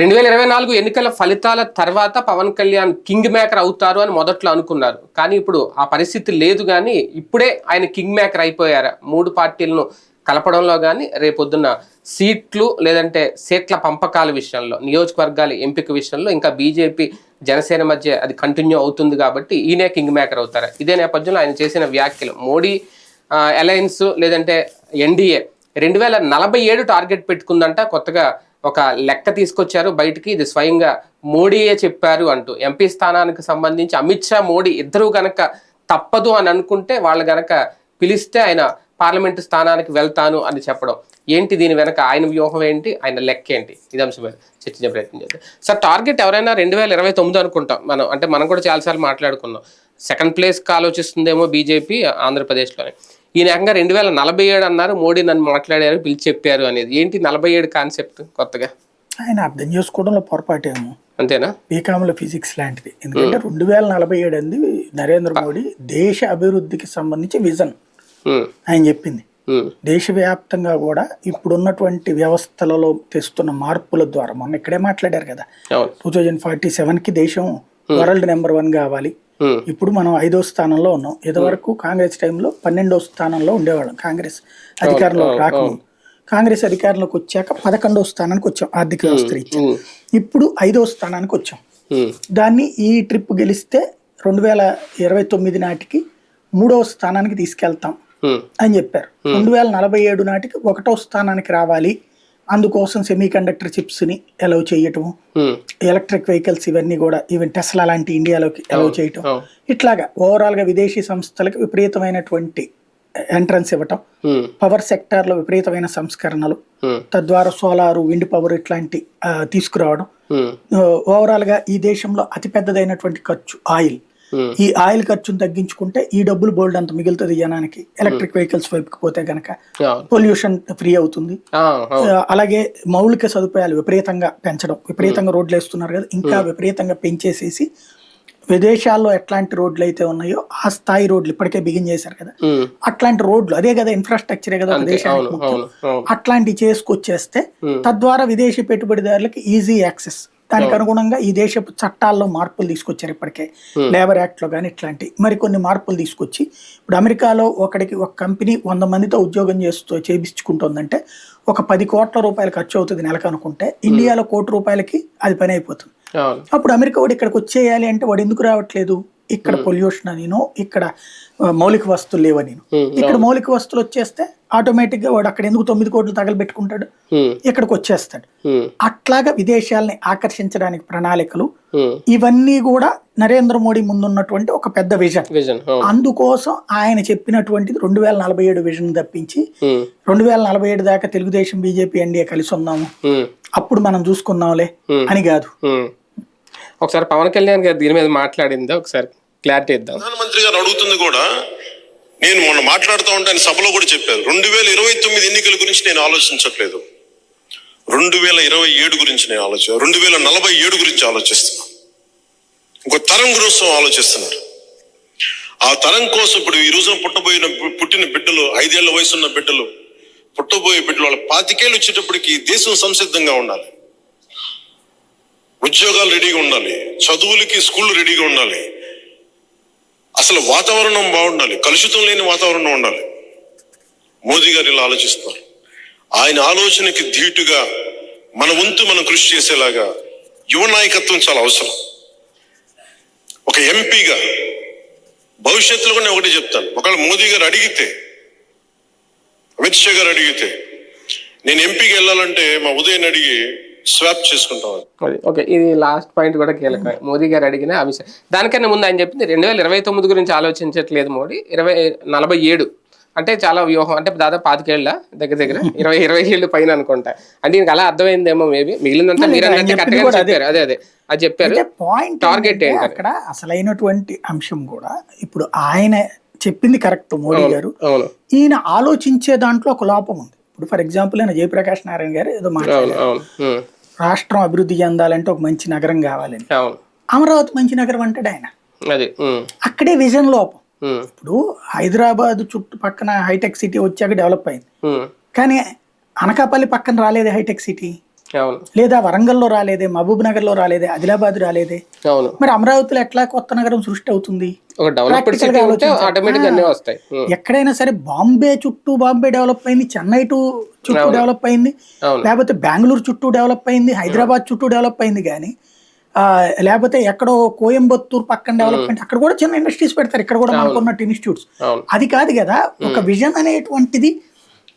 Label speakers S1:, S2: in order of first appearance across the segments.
S1: రెండు వేల ఇరవై నాలుగు ఎన్నికల ఫలితాల తర్వాత పవన్ కళ్యాణ్ కింగ్ మేకర్ అవుతారు అని మొదట్లో అనుకున్నారు. కానీ ఇప్పుడు ఆ పరిస్థితి లేదు కానీ ఇప్పుడే ఆయన కింగ్ మేకర్ అయిపోయారు. మూడు పార్టీలను కలపడంలో కానీ రేపొద్దున్న సీట్లు లేదంటే సీట్ల పంపకాల విషయంలో నియోజకవర్గాల ఎంపిక విషయంలో ఇంకా బీజేపీ జనసేన మధ్య అది కంటిన్యూ అవుతుంది కాబట్టి ఈయనే కింగ్ మేకర్ అవుతారు. ఇదే నేపథ్యంలో ఆయన చేసిన వ్యాఖ్యలు. మోడీ అలయన్స్ లేదంటే ఎన్డీఏ రెండు వేల నలభై ఏడు టార్గెట్ పెట్టుకుందంట కొత్తగా ఒక లెక్క తీసుకొచ్చారు. బయటికి ఇది స్వయంగా మోడీయే చెప్పారు అంటూ. ఎంపీ స్థానానికి సంబంధించి అమిత్ షా మోడీ ఇద్దరూ గనక తప్పదు అని అనుకుంటే వాళ్ళు గనక పిలిస్తే ఆయన పార్లమెంటు స్థానానికి వెళ్తాను అని చెప్పడం. ఏంటి దీని వెనక ఆయన వ్యూహం ఏంటి? ఆయన లెక్క ఏంటి ఇది అంశం మీద చర్చించే ప్రయత్నం చేద్దాం. సార్ టార్గెట్ ఎవరైనా రెండు వేల ఇరవై తొమ్మిది అనుకుంటాం. మనం అంటే మనం కూడా చాలాసార్లు మాట్లాడుకున్నాం. సెకండ్ ప్లేస్కి ఆలోచిస్తుందేమో బీజేపీ ఆంధ్రప్రదేశ్లోనే. ఈ రకంగా రెండు వేల నలభై ఏడు అన్నారు మోడీ నన్ను మాట్లాడారు పిలిచి చెప్పారు అనేది. ఏంటి నలభై ఏడు కాన్సెప్ట్ కొత్తగా?
S2: ఆయన అర్థం చేసుకోవడంలో పొరపాటేమో
S1: అంతేనా?
S2: బీకామ్లో ఫిజిక్స్ లాంటిది. ఎందుకంటే రెండు వేల నలభై ఏడు అంది నరేంద్ర మోడీ దేశ అభివృద్ధికి సంబంధించి విజన్. ఆయన చెప్పింది. దేశవ్యాప్తంగా కూడా ఇప్పుడున్నటువంటి వ్యవస్థలలో తెస్తున్న మార్పుల ద్వారా మొన్న ఇక్కడే మాట్లాడారు కదా. టూ థౌజండ్ ఫార్టీ సెవెన్కి దేశం వరల్డ్ నెంబర్ వన్ కావాలి. ఇప్పుడు మనం ఐదో స్థానంలో ఉన్నాం. ఇదివరకు కాంగ్రెస్ టైంలో పన్నెండో స్థానంలో ఉండేవాళ్ళం కాంగ్రెస్ అధికారంలోకి రాకముందు. కాంగ్రెస్ అధికారంలోకి వచ్చాక పదకొండో స్థానానికి వచ్చాం ఆర్థిక వ్యవస్థ రీత్యా. ఇప్పుడు ఐదో స్థానానికి వచ్చాం. దాన్ని ఈ ట్రిప్ గెలిస్తే రెండు వేల ఇరవై తొమ్మిది నాటికి మూడవ స్థానానికి తీసుకెళ్తాం అని చెప్పారు. రెండు వేల నలభై ఏడు నాటికి ఒకటో స్థానానికి రావాలి. అందుకోసం సెమీ కండక్టర్ చిప్స్ని అలౌ చేయటము
S1: ఉమ్,
S2: ఎలక్ట్రిక్ వెహికల్స్ ఇవన్నీ కూడా ఈవెన్ టెస్లా లాంటి ఇండియాలోకి అలౌ చేయటం. ఇట్లాగా ఓవరాల్గా విదేశీ సంస్థలకు విపరీతమైనటువంటి ఎంట్రన్స్ ఇవ్వటం పవర్ సెక్టార్లో విపరీతమైన సంస్కరణలు తద్వారా సోలారు విండ్ పవర్ ఇట్లాంటి తీసుకురావడం
S1: ఉమ్,
S2: ఓవరాల్గా ఈ దేశంలో అతిపెద్దదైనటువంటి ఖర్చు ఆయిల్. ఈ ఆయిల్ ఖర్చును తగ్గించుకుంటే ఈ డబ్బులు బోల్డ్ అంత మిగులుతుంది జనానికి. ఎలక్ట్రిక్ వెహికల్స్ వైపుకి పోతే గనక. పొల్యూషన్ ఫ్రీ అవుతుంది.
S1: ఆ, అవును.
S2: ఆ, అలాగే మౌలిక సదుపాయాలు విపరీతంగా పెంచడం విపరీతంగా రోడ్లు వేస్తున్నారు కదా ఇంకా విపరీతంగా పెంచేసేసి విదేశాల్లో ఎట్లాంటి రోడ్లు అయితే ఉన్నాయో ఆ స్థాయి రోడ్లు ఇప్పటికే బిగిన్ చేశారు కదా. అట్లాంటి రోడ్లు అదే కదా ఇన్ఫ్రాస్ట్రక్చరే కదా ఒక
S1: అంతే
S2: దేశానికి
S1: అవును
S2: ముఖ్యం.
S1: అవును అవును.
S2: అట్లాంటివి చేసుకొచ్చేస్తే తద్వారా విదేశీ పెట్టుబడిదారులకి ఈజీ యాక్సెస్ దానికి అనుగుణంగా ఈ దేశపు చట్టాల్లో మార్పులు తీసుకొచ్చారు ఇప్పటికే. లేబర్ యాక్ట్లో కానీ ఇట్లాంటి మరికొన్ని మార్పులు తీసుకొచ్చి ఇప్పుడు అమెరికాలో ఒకడికి ఒక కంపెనీ వంద మందితో ఉద్యోగం చేస్తూ చేపించుకుంటుందంటే ఒక పది కోట్ల రూపాయలు ఖర్చు అవుతుంది నెలకు అనుకుంటే. ఇండియాలో కోటి రూపాయలకి అది పని అయిపోతుంది. అప్పుడు అమెరికా వాడు ఇక్కడికి వచ్చేయాలి అంటే వాడు ఎందుకు రావట్లేదు? ఇక్కడ పొల్యూషన్ అనినో ఇక్కడ మౌలిక వస్తువులు లేవని
S1: Hmm.
S2: ఇక్కడ మౌలిక వస్తువులు వచ్చేస్తే ఆటోమేటిక్గా వాడు అక్కడ ఎందుకు తొమ్మిది కోట్లు తగలబెట్టుకుంటాడు? ఇక్కడికి వచ్చేస్తాడు. అట్లాగా విదేశాలని ఆకర్షించడానికి ప్రణాళికలు ఇవన్నీ కూడా నరేంద్ర మోడీ ముందున్నటువంటి ఒక పెద్ద విజన్. అందుకోసం ఆయన చెప్పినటువంటిది రెండు వేల నలభై ఏడు విజన్ తప్పించి రెండు వేల నలభై ఏడు దాకా తెలుగుదేశం బీజేపీ ఎన్డీఏ కలిసి
S1: ఉమ్,
S2: అప్పుడు మనం
S1: Hmm.
S2: అని కాదు.
S1: ఒకసారి పవన్ కళ్యాణ్ గారు దీని మీద మాట్లాడిందా? ఒకసారి క్లారిటీ ఇద్దాం.
S3: ప్రధానమంత్రి గారు అడుగుతుంది కూడా నేను మొన్న మాట్లాడుతూ ఉంటాను సభలో కూడా చెప్పారు రెండు వేల ఇరవై తొమ్మిది ఎన్నికల గురించి నేను ఆలోచించట్లేదు. రెండు వేల ఇరవై ఏడు గురించి నేను ఆలోచన రెండు వేల నలభై ఏడు గురించి ఆలోచిస్తున్నాను ఇంకో తరం కోసం ఆలోచిస్తున్నారు. ఆ తరం కోసం ఇప్పుడు ఈ రోజున పుట్టబోయిన పుట్టిన బిడ్డలు ఐదేళ్ళ వయసు ఉన్న బిడ్డలు పుట్టబోయే బిడ్డలు వాళ్ళ పాతికేళ్ళు వచ్చేటప్పటికి దేశం సంసిద్ధంగా ఉండాలి. ఉద్యోగాలు రెడీగా ఉండాలి చదువులకి స్కూళ్ళు రెడీగా ఉండాలి అసలు వాతావరణం బాగుండాలి. కలుషితం లేని వాతావరణం ఉండాలి. మోదీ గారు ఇలా ఆలోచిస్తున్నారు. ఆయన ఆలోచనకి ధీటుగా మన వంతు మనం కృషి చేసేలాగా యువ నాయకత్వం చాలా అవసరం. ఒక ఎంపీగా భవిష్యత్తులో కూడా నేను ఒకటి చెప్తాను. ఒకవేళ మోదీ గారు అడిగితే అమిత్ షా గారు అడిగితే నేను ఎంపీకి వెళ్ళాలంటే మా ఉదయం అడిగి స్వాప్ చేసుకుంటాం
S1: ఓకే ఇది లాస్ట్ పాయింట్ కూడా కీలకం. మోదీ గారు అడిగిన ఆ విషయం దానికన్నా ముందు ఆయన చెప్పింది రెండు వేల ఇరవై తొమ్మిది గురించి ఆలోచించట్లేదు మోడీ. ఇరవై నలభై ఏడు. అంటే చాలా వ్యూహం అంటే దాదాపు పాతికేళ్ళ దగ్గర దగ్గర. ఇరవై ఇరవై ఏళ్ళు పైన అనుకుంటా. అంటే ఇంక అలా అర్థమైందేమో మేబీ. మిగిలినంతా మీరు కరెక్ట్గా. చెప్పారు. అదే అదే. అది చెప్పారు.
S2: పాయింట్
S1: టార్గెట్
S2: అక్కడ అసలైనటువంటి అంశం కూడా ఇప్పుడు ఆయన చెప్పింది కరెక్ట్ మోడీ గారు.
S1: అవును.
S2: ఈయన ఆలోచించే దాంట్లో ఒక లోపం ఉంది. ఇప్పుడు ఫర్ ఎగ్జాంపుల్ ఆయన జయప్రకాష్ నారాయణ గారు ఏదో మాట్లాడారు. రాష్ట్రం అభివృద్ధి చెందాలంటే ఒక మంచి నగరం కావాలని. అమరావతి మంచి నగరం అంటాడు ఆయన. అక్కడే విజన్ లోపం. ఇప్పుడు హైదరాబాద్ చుట్టుపక్కన హైటెక్ సిటీ వచ్చాక డెవలప్ అయింది. కానీ అనకాపల్లి పక్కన రాలేదు హైటెక్ సిటీ. లేదా వరంగల్లో రాలేదే మహబూబ్ నగర్లో రాలేదే ఆదిలాబాద్ రాలేదే? మరి అమరావతిలో ఎట్లా కొత్త నగరం సృష్టి అవుతుంది. ఎక్కడైనా సరే బాంబే చుట్టూ బాంబే డెవలప్ అయింది చెన్నై టు చుట్టూ డెవలప్ అయింది లేకపోతే బెంగళూరు చుట్టూ డెవలప్ అయింది హైదరాబాద్ చుట్టూ డెవలప్ అయింది కానీ లేకపోతే ఎక్కడో కోయంబత్తూర్ పక్కన డెవలప్మెంట్ అక్కడ కూడా చిన్న ఇండస్ట్రీస్ పెడతారు ఇక్కడ కూడా మనకు ఉన్నట్టు ఇన్స్టిట్యూట్స్ అది కాదు కదా ఒక విజన్ అనేటువంటిది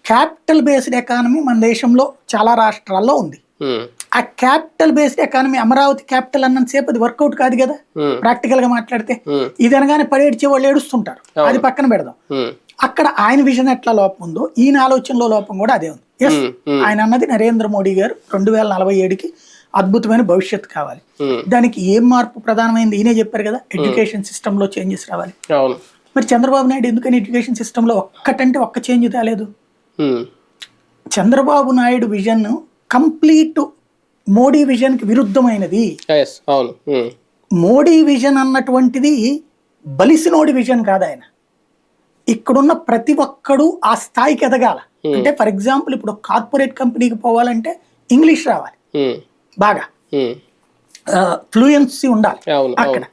S2: క్యాపిటల్ బేస్డ్ ఎకానమీ మన దేశంలో చాలా రాష్ట్రాల్లో ఉంది. ఆ capital based economy Amaravati capital అన్నంతసేపు అది వర్కౌట్ కాదు కదా. ప్రాక్టికల్గా మాట్లాడితే. ఇది అనగానే పడేడ్చే వాళ్ళు ఏడుస్తుంటారు అది పక్కన పెడదాం. అక్కడ ఆయన విజన్ ఎట్లా లోపం ఉందో ఈయన ఆలోచనలో లోపం కూడా అదే ఉంది. ఎస్. ఆయన అన్నది నరేంద్ర మోడీ గారు రెండు వేల నలభై ఏడుకి అద్భుతమైన భవిష్యత్తు కావాలి. దానికి ఏం మార్పు ప్రధానమైంది? ఈయనే చెప్పారు కదా ఎడ్యుకేషన్ సిస్టమ్లో చేంజెస్ రావాలి. మరి చంద్రబాబు నాయుడు ఎందుకని ఎడ్యుకేషన్ సిస్టమ్లో ఒక్కటంటే ఒక్క చేంజ్ తేలేదు. చంద్రబాబు నాయుడు విజన్ కంప్లీట్ మోడీ విజన్కి విరుద్ధమైనది. మోడీ విజన్ అన్నటువంటిది బలిసినోడి విజన్ కాదు ఆయన ఇక్కడున్న ప్రతి ఒక్కడు ఆ స్థాయికి ఎదగాల. అంటే ఫర్ ఎగ్జాంపుల్ ఇప్పుడు కార్పొరేట్ కంపెనీకి పోవాలంటే ఇంగ్లీష్ రావాలి. బాగా. ఫ్లూయెన్సీ ఉండాలి. అక్కడ.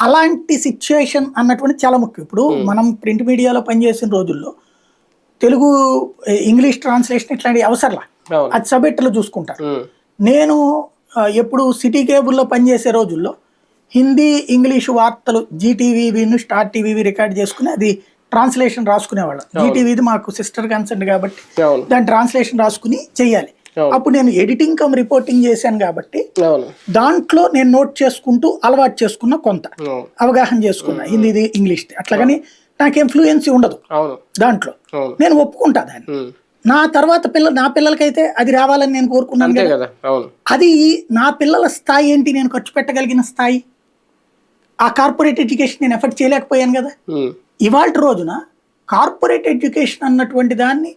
S2: అలాంటి సిచ్యుయేషన్ అన్నటువంటి చాలా ముఖ్యం. ఇప్పుడు మనం ప్రింట్ మీడియాలో పనిచేసిన రోజుల్లో తెలుగు ఇంగ్లీష్ ట్రాన్స్లేషన్ ఇట్లాంటి అవసరంలా. అది సబెట్టలో చూసుకుంటారు. నేను ఎప్పుడు సిటీ కేబుల్లో పనిచేసే రోజుల్లో హిందీ ఇంగ్లీష్ వార్తలు జీటీవీను స్టార్ టీవీ రికార్డ్ చేసుకుని అది ట్రాన్స్లేషన్ రాసుకునేవాళ్ళం జీటీవీది మాకు సిస్టర్ కన్సర్న్ కాబట్టి దాని ట్రాన్స్లేషన్ రాసుకుని చెయ్యాలి. అప్పుడు నేను ఎడిటింగ్ కమ్ రిపోర్టింగ్ చేశాను కాబట్టి దాంట్లో నేను నోట్ చేసుకుంటూ అలవాటు చేసుకున్న కొంత అవగాహన చేసుకున్నా. హిందీది ఇంగ్లీష్ అట్లాగని నాకేం ఫ్లూయెన్సీ ఉండదు దాంట్లో. నేను ఒప్పుకుంటా దాన్ని. నా తర్వాత పిల్ల నా పిల్లలకైతే అది రావాలని నేను కోరుకున్నాను కదా. అది నా పిల్లల స్థాయి ఏంటి నేను ఖర్చు పెట్టగలిగిన స్థాయి? ఆ కార్పొరేట్ ఎడ్యుకేషన్ నేను ఎఫర్ట్ చేయలేకపోయాను కదా. ఇవాళ రోజున కార్పొరేట్ ఎడ్యుకేషన్ అన్నటువంటి దాన్ని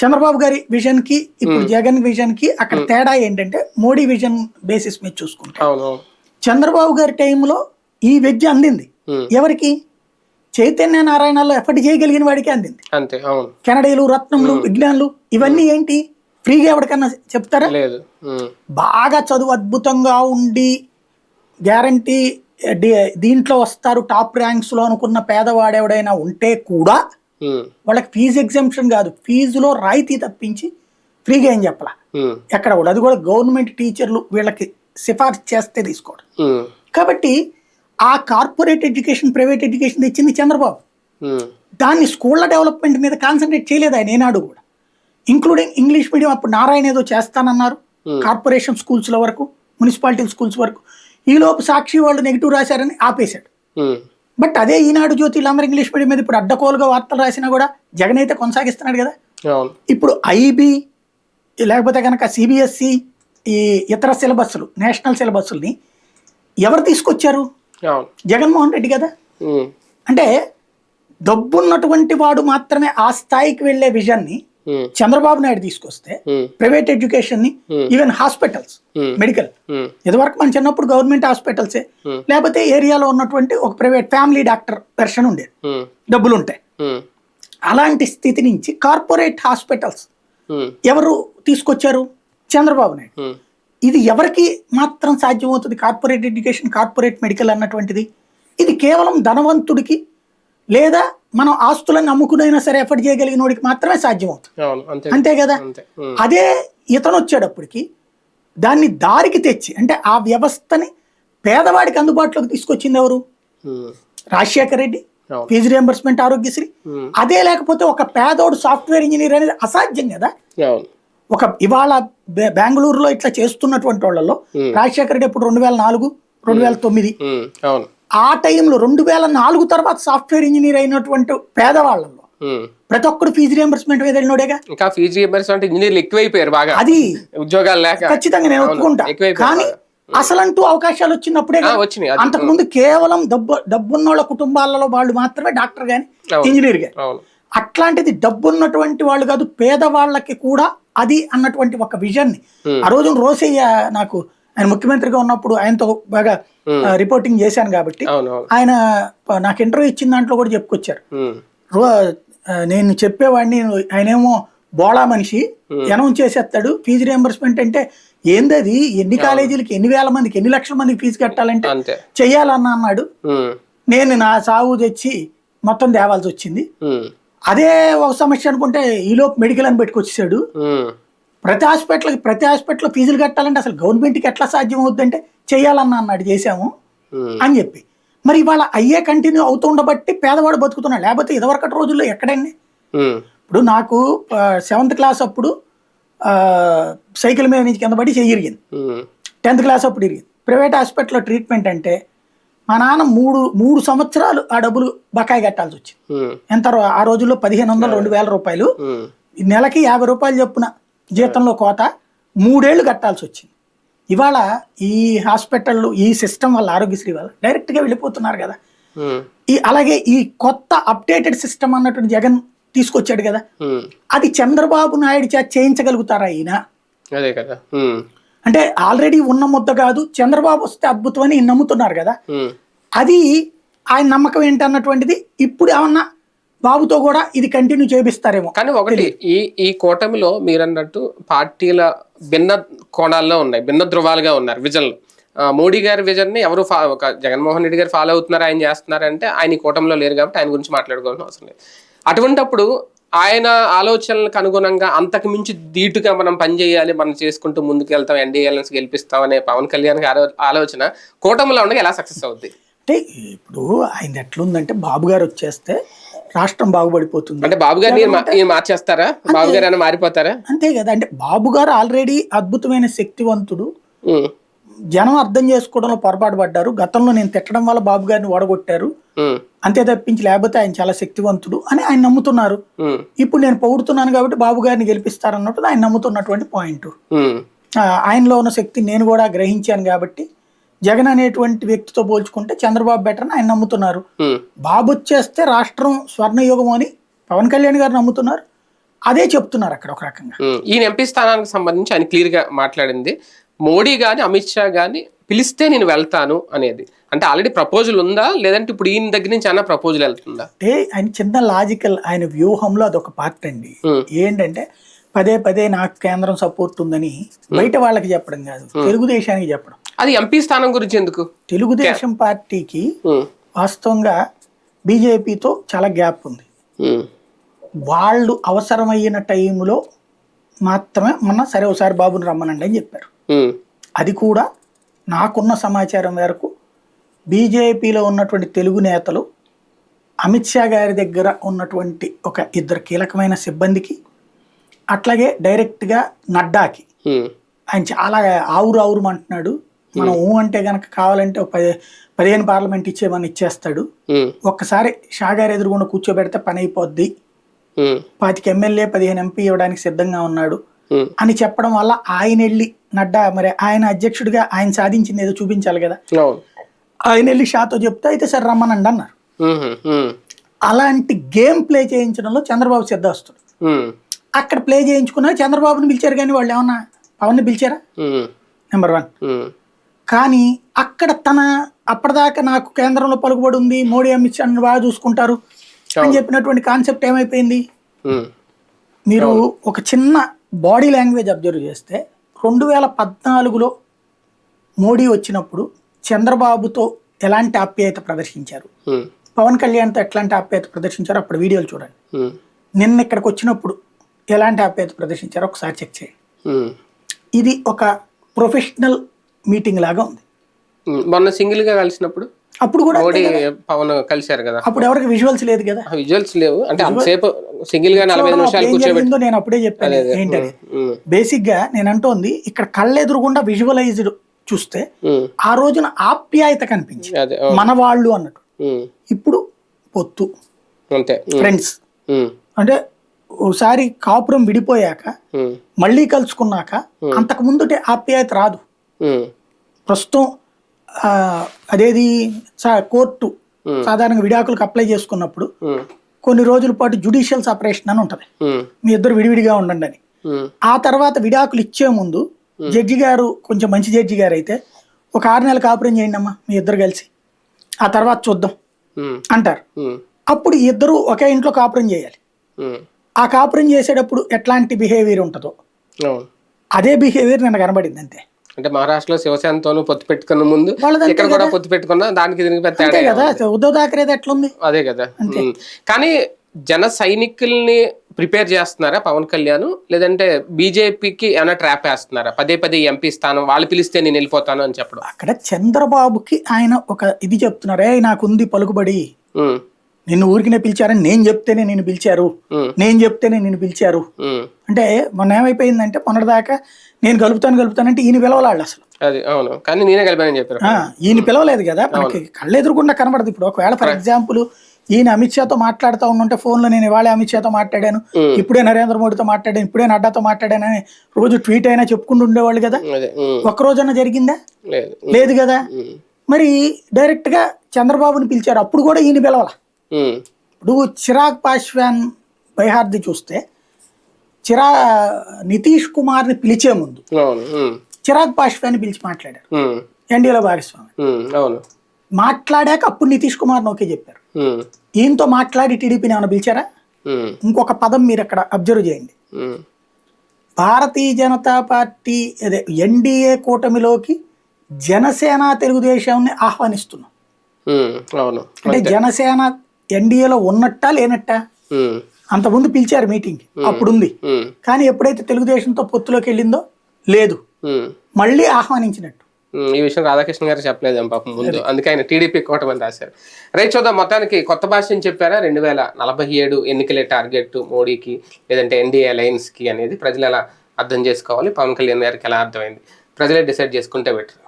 S2: చంద్రబాబు గారి విజన్కి ఇప్పుడు జగన్ విజన్కి అక్కడ తేడా ఏంటంటే మోడీ విజన్ బేసిస్ మీద చూసుకుంటే. చంద్రబాబు గారి టైంలో ఈ విద్య అందింది. ఎవరికి? చైతన్య నారాయణలో ఎఫర్ట్ చేయగలిగిన వాడికి అందింది.
S1: అంతే అవును.
S2: కెనడీలు రత్నములు విజ్ఞానులు ఇవన్నీ ఏంటి? ఫ్రీగా ఎవరికన్నా చెప్తారా?
S1: లేదు.
S2: బాగా చదువు అద్భుతంగా ఉండి గ్యారంటీ దీంట్లో వస్తారు టాప్ ర్యాంక్స్లో అనుకున్న పేదవాడెవడైనా ఉంటే కూడా. వాళ్ళకి ఫీజు ఎగ్జామ్షన్ కాదు ఫీజులో రాయితీ తప్పించి ఫ్రీగా ఏం చెప్పాల. ఎక్కడ కూడా అది కూడా గవర్నమెంట్ టీచర్లు వీళ్ళకి సిఫార్సు చేస్తే తీసుకోవడం. కాబట్టి ఆ కార్పొరేట్ ఎడ్యుకేషన్ ప్రైవేట్ ఎడ్యుకేషన్ తెచ్చింది చంద్రబాబు. దాన్ని స్కూళ్ళ డెవలప్మెంట్ మీద కాన్సన్ట్రేట్ చేయలేదు ఆయన ఏనాడు కూడా. ఇంక్లూడింగ్ ఇంగ్లీష్ మీడియం అప్పుడు నారాయణ ఏదో చేస్తానన్నారు. కార్పొరేషన్ స్కూల్స్ల వరకు మున్సిపాలిటీ స్కూల్స్ వరకు. ఈలోపు సాక్షి వాళ్ళు నెగిటివ్ రాశారని ఆపేశాడు. బట్ అదే ఈనాడు జ్యోతి వీళ్ళందరూ ఇంగ్లీష్ మీడియం మీద ఇప్పుడు అడ్డకోలుగా వార్తలు రాసినా కూడా జగన్ అయితే కొనసాగిస్తున్నాడు కదా. ఇప్పుడు ఐబీ లేకపోతే కనుక సిబిఎస్సి ఈ ఇతర సిలబస్లు నేషనల్ సిలబస్ని ఎవరు తీసుకొచ్చారు? జగన్మోహన్ రెడ్డి కదా. అంటే డబ్బున్నటువంటి వాడు మాత్రమే ఆ స్థాయికి వెళ్ళే విజన్ని. చంద్రబాబు నాయుడు తీసుకొస్తే. ప్రైవేట్ ఎడ్యుకేషన్ని ఈవెన్ హాస్పిటల్స్. మెడికల్. ఇదివరకు మన చిన్నప్పుడు గవర్నమెంట్ హాస్పిటల్సే. లేకపోతే ఏరియాలో ఉన్నటువంటి ఒక ప్రైవేట్ ఫ్యామిలీ డాక్టర్ వెర్షన్ ఉండేది. డబ్బులు ఉంటాయి. అలాంటి స్థితి నుంచి కార్పొరేట్ హాస్పిటల్స్. ఎవరు తీసుకొచ్చారు చంద్రబాబు నాయుడు. ఇది ఎవరికి మాత్రం సాధ్యమవుతుంది? కార్పొరేట్ ఎడ్యుకేషన్ కార్పొరేట్ మెడికల్ అన్నటువంటిది? ఇది కేవలం ధనవంతుడికి లేదా మనం ఆస్తులను అమ్ముకునైనా సరే ఎఫర్ట్ చేయగలిగిన వాడికి మాత్రమే సాధ్యమవుతుంది. అంతే. కదా. అదే ఇతను వచ్చేటప్పటికి దాన్ని దారికి తెచ్చి అంటే ఆ వ్యవస్థని పేదవాడికి అందుబాటులోకి తీసుకొచ్చింది ఎవరు. Rajasekhara Reddy fee reimbursement Aarogyasri. అదే లేకపోతే ఒక పేదోడు సాఫ్ట్వేర్ ఇంజనీర్ అనేది అసాధ్యం కదా? ఒక ఇవాళ బెంగళూరులో ఇట్లా చేస్తున్నటువంటి వాళ్ళలో. రాజశేఖర రెడ్డి ఇప్పుడు రెండు వేల నాలుగు రెండు వేల తొమ్మిది ఆ టైంలో రెండు వేల నాలుగు తర్వాత సాఫ్ట్వేర్ ఇంజనీర్ అయినటువంటి పేదవాళ్ళలో. ప్రతి ఒక్కడు ఫీజు రియంబర్స్మెంట్ మీద వెళ్ళినోడేగా?
S1: ఇంకా ఫీజు రియంబర్స్మెంట్ ఇంజనీర్లు ఎక్కువైపోయారు బాగా.
S2: అది
S1: ఉద్యోగాలు లేక.
S2: ఖచ్చితంగా నేను ఒప్పుకుంటా. కానీ. అసలంటూ అవకాశాలు వచ్చినప్పుడే
S1: వచ్చినాయి.
S2: అంతకుముందు కేవలం డబ్బు డబ్బున్నోళ్ళ కుటుంబాలలో వాళ్ళు మాత్రమే డాక్టర్ గాని. ఇంజనీర్ గాని. అట్లాంటిది డబ్బున్నటువంటి వాళ్ళు కాదు పేదవాళ్ళకి కూడా అది అన్నటువంటి ఒక విజన్ని.
S1: Hmm.
S2: ఆ రోజు రోసయ్య నాకు ఆయన ముఖ్యమంత్రిగా ఉన్నప్పుడు ఆయనతో బాగా రిపోర్టింగ్ చేశాను కాబట్టి ఆయన నాకు ఇంటర్వ్యూ ఇచ్చిన దాంట్లో కూడా చెప్పుకొచ్చారు. ఆ, నేను చెప్పేవాడిని ఆయనేమో బోళా మనిషి అనౌన్స్ చేసేస్తాడు. ఫీజు రియంబర్స్మెంట్ అంటే ఏంది అది ఎన్ని కాలేజీలకి ఎన్ని వేల మందికి ఎన్ని లక్షల మందికి ఫీజు కట్టాలంటే చెయ్యాలన్న అన్నాడు. నేను నా సాగు తెచ్చి మొత్తం తేవాల్సి వచ్చింది. అదే ఒక సమస్య అనుకుంటే ఈలోపు మెడికల్ అని పెట్టుకొచ్చేసాడు. ప్రతి హాస్పిటల్కి ప్రతి హాస్పిటల్లో ఫీజులు కట్టాలంటే అసలు గవర్నమెంట్కి ఎట్లా సాధ్యం అవుతుందంటే చెయ్యాలన్న అన్నాడు చేశాము అని చెప్పి. మరి ఇవాళ అయ్యే కంటిన్యూ అవుతూ ఉండబట్టి పేదవాడు బతుకుతున్నాడు. లేకపోతే ఇదివరకటి రోజుల్లో ఎక్కడండి? ఇప్పుడు నాకు సెవెంత్ క్లాస్ అప్పుడు సైకిల్ మీద నుంచి కింద పడి చెయ్యి ఇరిగింది. టెన్త్ క్లాస్ అప్పుడు ఇరిగింది. ప్రైవేట్ హాస్పిటల్లో ట్రీట్మెంట్ అంటే మా నాన్న మూడు మూడు సంవత్సరాలు ఆ డబ్బులు బకాయి కట్టాల్సి వచ్చింది. ఎంత ఆ రోజుల్లో పదిహేను వందలు రెండు వేల రూపాయలు. నెలకి యాభై రూపాయలు చొప్పున జీతంలో కోత మూడేళ్ళు కట్టాల్సి వచ్చింది. ఇవాళ ఈ హాస్పిటల్ ఈ సిస్టమ్ వల్ల ఆరోగ్యశ్రీ వల్ల డైరెక్ట్గా వెళ్ళిపోతున్నారు కదా. ఈ అలాగే ఈ కొత్త అప్డేటెడ్ సిస్టమ్ అన్నటువంటి జగన్ తీసుకొచ్చాడు కదా. అది చంద్రబాబు నాయుడు చేయించగలుగుతారా ఈయన?
S1: అదే కదా.
S2: అంటే ఆల్రెడీ ఉన్న ముద్ద కాదు చంద్రబాబు వస్తే అద్భుతం అని నమ్ముతున్నారు కదా. అది ఆయన నమ్మకం ఏంటన్నటువంటిది ఇప్పుడు ఏమన్నా బాబుతో కూడా ఇది కంటిన్యూ చేపిస్తారేమో.
S1: కానీ ఒకటి ఈ ఈ కూటమిలో మీరన్నట్టు పార్టీల భిన్న కోణాల్లో ఉన్నాయి భిన్న ధృవాలుగా ఉన్నారు విజన్లు. ఆ, మోడీ గారి విజన్ని ఎవరు ఒక జగన్మోహన్ రెడ్డి గారు ఫాలో అవుతున్నారు ఆయన చేస్తున్నారంటే ఆయన ఈ కూటమిలో లేరు కాబట్టి ఆయన గురించి మాట్లాడుకోవాల్సిన అవసరం లేదు. అటువంటప్పుడు ఆయన ఆలోచనలకు అనుగుణంగా అంతకు మించి ధీటుగా మనం పనిచేయాలి మనం చేసుకుంటూ ముందుకు వెళ్తాం ఎన్డీఎల్ఎన్స్ గెలిపిస్తాం అనే పవన్ కళ్యాణ్ గారి ఆలోచన కూటమిలో ఉండగా ఎలా సక్సెస్ అవుద్ది?
S2: అంటే ఇప్పుడు ఆయన ఎట్లుందంటే బాబు గారు వచ్చేస్తే రాష్ట్రం బాగుపడిపోతుంది.
S1: అంటే బాబు గారిని ఈయన మార్చేస్తారా? బాబు గారు మారిపోతారా?
S2: అంతే కదా అంటే బాబు గారు ఆల్రెడీ అద్భుతమైన శక్తివంతుడు. జనం అర్థం చేసుకోవడంలో పొరపాటు పడ్డారు. గతంలో నేను తిట్టడం వల్ల బాబు గారిని ఓడగొట్టారు. అంతే తప్పించి లేకపోతే ఆయన చాలా శక్తివంతుడు అని ఆయన నమ్ముతున్నారు. ఇప్పుడు నేను పొగుడుతున్నాను కాబట్టి బాబు గారిని గెలిపిస్తారన్నట్టు ఆయన నమ్ముతున్నటువంటి పాయింట్. ఆయనలో ఉన్న శక్తి నేను కూడా గ్రహించాను కాబట్టి జగన్ అనేటువంటి వ్యక్తితో పోల్చుకుంటే చంద్రబాబు బెటర్ అని ఆయన నమ్ముతున్నారు. బాబు వచ్చేస్తే రాష్ట్రం స్వర్ణయుగం అని పవన్ కళ్యాణ్ గారు నమ్ముతున్నారు. అదే చెప్తున్నారు అక్కడ ఒక రకంగా.
S1: ఈయన ఎంపీ స్థానానికి సంబంధించి ఆయన క్లియర్గా మాట్లాడింది. మోడీ గాని అమిత్ షా గాని పిలిస్తే నేను వెళ్తాను అనేది. అంటే ఆల్రెడీ ప్రపోజల్ ఉందా? లేదంటే ఇప్పుడు ఈయన దగ్గర నుంచి అన్న ప్రపోజల్ వెళ్తుందా?
S2: అంటే ఆయన చిన్న లాజికల్ ఆయన వ్యూహంలో అదొక పార్ట్ అండి. ఏంటంటే పదే పదే నాకు కేంద్రం సపోర్ట్ ఉందని బయట వాళ్ళకి చెప్పడం కాదు. తెలుగుదేశానికి చెప్పడం.
S1: అది ఎంపీ స్థానం గురించి ఎందుకు?
S2: తెలుగుదేశం పార్టీకి వాస్తవంగా బీజేపీతో చాలా గ్యాప్ ఉంది. వాళ్ళు అవసరమైన టైంలో మాత్రమే మొన్న సరే ఒకసారి బాబుని రమ్మనండి అని చెప్పారు. అది కూడా నాకున్న సమాచారం మేరకు బీజేపీలో ఉన్నటువంటి తెలుగు నేతలు అమిత్ షా గారి దగ్గర ఉన్నటువంటి ఒక ఇద్దరు కీలకమైన సిబ్బందికి అట్లాగే డైరెక్ట్గా నడ్డాకి. ఆయన చాలా ఆవురు ఆవురు అంటున్నాడు. మనం ఊ అంటే గనక కావాలంటే ఒక పది పదిహేను పార్లమెంట్ ఇచ్చేమని ఇచ్చేస్తాడు. ఒక్కసారి షా గారు ఎదురుగుండా కూర్చోబెడితే పని అయిపోద్ది. పాతిక ఎమ్మెల్యే పదిహేను ఎంపీ ఇవ్వడానికి సిద్ధంగా ఉన్నాడు. అని చెప్పడం వల్ల ఆయన వెళ్ళి నడ్డా మరి ఆయన అధ్యక్షుడిగా ఆయన సాధించింది ఏదో చూపించాలి కదా. ఆయన వెళ్ళి షాతో చెప్తే అయితే సరే రమ్మనండి అన్నారు.
S1: ఉమ్, ఉమ్,
S2: అలాంటి గేమ్ ప్లే చేయించడంలో చంద్రబాబు సిద్ధవస్తుడు
S1: ఉమ్,
S2: అక్కడ ప్లే చేయించుకున్నా చంద్రబాబుని పిలిచారు కానీ వాళ్ళు ఏమన్నా పవన్ని పిలిచారా? నెంబర్ వన్ కానీ అక్కడ తన అప్పటిదాకా నాకు కేంద్రంలో పలుకుబడి ఉంది మోడీ అమిత్ షా బాగా చూసుకుంటారు అని చెప్పినటువంటి కాన్సెప్ట్ ఏమైపోయింది? మీరు ఒక చిన్న బాడీ లాంగ్వేజ్ అబ్జర్వ్ చేస్తే రెండు వేల పద్నాలుగులో మోడీ వచ్చినప్పుడు చంద్రబాబుతో ఎలాంటి ఆప్యాయత ప్రదర్శించారు? పవన్ కళ్యాణ్తో ఎట్లాంటి ఆప్యాయత ప్రదర్శించారో అప్పుడు వీడియోలు చూడండి. నిన్న ఇక్కడికి వచ్చినప్పుడు ఎలాంటి ఆప్యాయత ప్రదర్శించారో ఒకసారి చెక్ చేయండి. ఇది ఒక ప్రొఫెషనల్ మీటింగ్ లాగా ఉంది.
S1: మొన్న సింగిల్గా కలిసినప్పుడు?
S2: అప్పుడు కూడా
S1: పవన్ కలిశారు కదా.
S2: అప్పుడు ఎవరికి విజువల్స్ లేదు కదా.
S1: విజువల్స్ లేవు. అంటే అంతసేపు సింగిల్గా నలభై నిమిషాలు
S2: ఏం
S1: కూర్చోబెట్టి
S2: జరిగిందో నేను అప్పుడే చెప్పాను ఏంటని. బేసిక్గా నేను అంటోంది ఇక్కడ కళ్ళెదురుగుండా విజువలైజ్డ్ చూస్తే ఆ రోజున ఆప్యాయత కనిపించింది. మన వాళ్ళు అన్నట్టు. ఇప్పుడు పొత్తు.
S1: అంతే
S2: ఫ్రెండ్స్ అంటే ఓసారి కాపురం విడిపోయాక మళ్ళీ కలుసుకున్నాక అంతకు ముందుటే ఆప్యాయత రాదు. ప్రస్తుతం అదేది కోర్టు సాధారణంగా విడాకులకు అప్లై చేసుకున్నప్పుడు కొన్ని రోజుల పాటు జుడిషియల్ సపరేషన్ అని ఉంటుంది. మీ ఇద్దరు విడివిడిగా ఉండండి అని. ఆ తర్వాత విడాకులు ఇచ్చే ముందు జడ్జి గారు కొంచెం మంచి జడ్జి గారు అయితే ఒక ఆరు నెలలు కాపురం చేయండి అమ్మా మీ ఇద్దరు కలిసి. ఆ తర్వాత చూద్దాం అంటారు. అప్పుడు ఇద్దరు ఒకే ఇంట్లో కాపురం చేయాలి. ఆ కాపురం చేసేటప్పుడు ఎట్లాంటి బిహేవియర్ ఉంటుందో. అదే బిహేవియర్ నిన్న కనబడింది అంతే.
S1: అంటే మహారాష్ట్రలో శివసేనతోనూ పొత్తు పెట్టుకున్న ముందు ఇక్కడ కూడా పొత్తు పెట్టుకున్నా దానికి దీనికి పెద్ద
S2: కదా. ఉద్ధవ్ థాకరేది ఎట్లుంది?
S1: అదే కదా. కానీ జన సైనికుల్ని ప్రిపేర్ చేస్తున్నారా పవన్ కళ్యాణ్? లేదంటే బీజేపీకి ఏమైనా ట్రాప్ వేస్తున్నారా? పదే పదే ఎంపీ స్థానం వాళ్ళు పిలిస్తే నేను వెళ్ళిపోతాను అని చెప్పడం.
S2: అక్కడ చంద్రబాబుకి ఆయన ఒక ఇది చెప్తున్నారు నాకుంది పలుకుబడి. నిన్ను ఊరికినే పిలిచారని నేను చెప్తేనే నిన్ను పిలిచారు. నేను చెప్తేనే నిన్ను పిలిచారు. అంటే మొన్న ఏమైపోయిందంటే మొన్నటిదాకా నేను కలుపుతాను కలుపుతానంటే ఈయన పిలవలాళ్ళు అసలు.
S1: అది అవును. కానీ నేనే కలిపానని చెప్పారు.
S2: ఆ, ఈయన పిలవలేదు కదా మనకి కళ్ళు ఎదురుకుండా కనబడదు ఇప్పుడు. ఒకవేళ ఫర్ ఎగ్జాంపుల్ ఈయన అమిత్ షాతో మాట్లాడుతూ ఉంటే ఫోన్లో నేను ఇవాళ అమిత్ షాతో మాట్లాడాను ఇప్పుడే నరేంద్ర మోడీతో మాట్లాడాను ఇప్పుడే నడ్డాతో మాట్లాడాను అని రోజు ట్వీట్ అయినా చెప్పుకుంటూ ఉండేవాళ్ళు కదా. ఒక్క రోజన్నా జరిగిందా?
S1: లేదు.
S2: లేదు కదా. మరి డైరెక్ట్గా చంద్రబాబుని పిలిచారు అప్పుడు కూడా ఈయన పిలవాల? ఇప్పుడు చిరాగ్ పాశ్వాన్ బైహార్ది చూస్తే చిరా నితీష్ కుమార్ని పిలిచే ముందు చిరాగ్ పాశ్వాన్ని పిలిచి మాట్లాడారు.
S1: ఉమ్,
S2: ఎన్డీఏలో భాగస్వామి. మాట్లాడాక అప్పుడు నితీష్ కుమార్ని ఓకే చెప్పారు. ఈయనతో మాట్లాడి టీడీపీని ఏమైనా పిలిచారా? ఇంకొక పదం మీరు అక్కడ అబ్జర్వ్ చేయండి. భారతీయ జనతా పార్టీ అదే ఎన్డీఏ కూటమిలోకి జనసేన తెలుగుదేశాన్ని ఆహ్వానిస్తున్నాం. అంటే జనసేన ఎన్డీఏలో ఉన్నట్టా లేనట్టా? అంతకుముందు పిలిచారు మీటింగ్. అప్పుడుంది. కానీ ఎప్పుడైతే తెలుగుదేశంతో పొత్తులోకి వెళ్ళిందో లేదు. మళ్ళీ ఆహ్వానించినట్టు.
S1: ఈ విషయం రాధాకృష్ణ గారు చెప్పలేదు పాపం ముందు. అందుకే ఆయన టీడీపీ కోటమని రాశారు. రైట్ చూద్దాం. మొత్తానికి కొత్త భాష చెప్పారా? రెండు వేల నలభై ఏడు ఎన్నికలే టార్గెట్ మోడీకి లేదంటే ఎన్డీఏ అలయన్స్కి అనేది ప్రజలు ఎలా అర్థం చేసుకోవాలి? పవన్ కళ్యాణ్ గారికి ఎలా అర్థమైంది? ప్రజలే డిసైడ్ చేసుకుంటే బెటర్.